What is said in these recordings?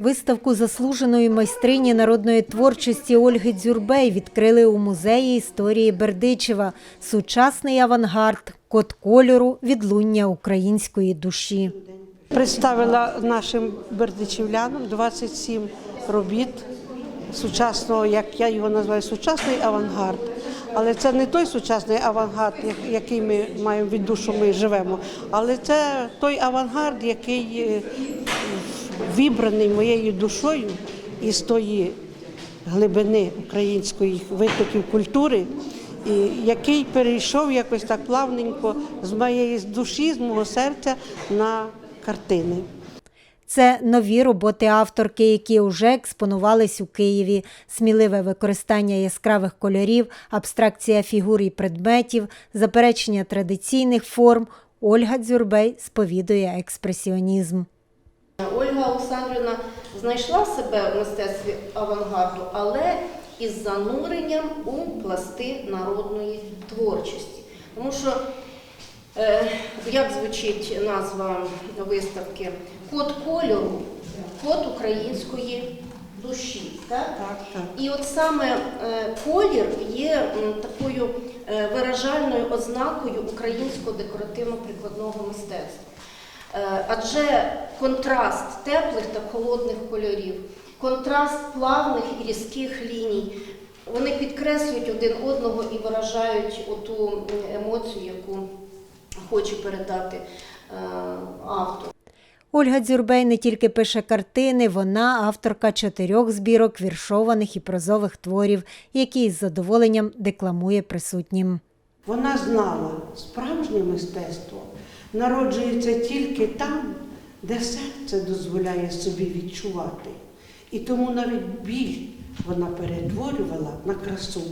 Виставку заслуженої майстрині народної творчості Ольги Дзюрбей відкрили у музеї історії Бердичева. Сучасний авангард, код кольору, відлуння української душі. Представила нашим бердичівлянам 27 робіт сучасного, як я його називаю, сучасний авангард. Але це не той сучасний авангард, який ми маємо від душу, ми живемо, але це той авангард, який е, вібраний моєю душою із тої глибини української витоків культури, який перейшов якось так плавненько з моєї душі, з мого серця на картини. Це нові роботи авторки, які вже експонувались у Києві. Сміливе використання яскравих кольорів, абстракція фігур і предметів, заперечення традиційних форм. Ольга Дзюрбей сповідує експресіонізм. Ольга Олександрівна знайшла себе в мистецтві авангарду, але із зануренням у пласти народної творчості. Тому що, е, як звучить назва виставки, код кольору, код української душі. Так? Так, так. І от саме е, колір є такою е, виражальною ознакою українського декоративно-прикладного мистецтва. Е, Адже контраст теплих та холодних кольорів, контраст плавних і різких ліній, вони підкреслюють один одного і виражають оту емоцію, яку хоче передати е, автор. Ольга Дзюрбей не тільки пише картини, вона авторка чотирьох збірок віршованих і прозових творів, які із задоволенням декламує присутнім. Вона знала, справжнє мистецтво народжується тільки там, де серце дозволяє собі відчувати. І тому навіть біль вона перетворювала на красу.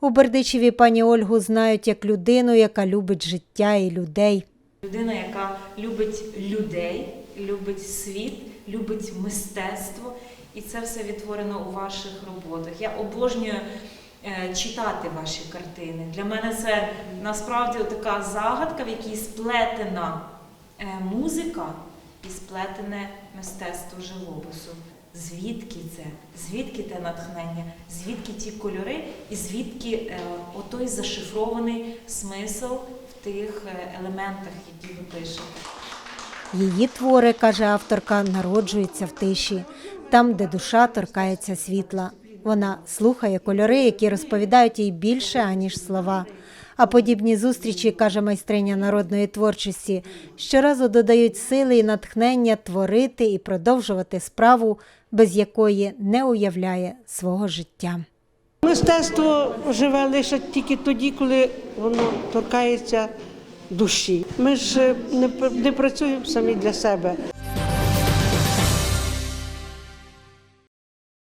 У Бердичеві пані Ольгу знають як людину, яка любить життя і людей. Людина, яка любить людей, любить світ, любить мистецтво, і це все відтворено у ваших роботах. Я обожнюю читати ваші картини. Для мене це насправді така загадка, в якій сплетена е, музика і сплетене мистецтво живопису. Звідки це? Звідки те натхнення? Звідки ті кольори, і звідки е, отой зашифрований смисл в тих е, елементах, які ви пишете? Її твори, каже авторка, народжуються в тиші, там, де душа торкається світла. Вона слухає кольори, які розповідають їй більше, аніж слова. А подібні зустрічі, каже майстриня народної творчості, щоразу додають сили і натхнення творити і продовжувати справу, без якої не уявляє свого життя. Мистецтво живе лише тільки тоді, коли воно торкається душі. Ми ж не працюємо самі для себе.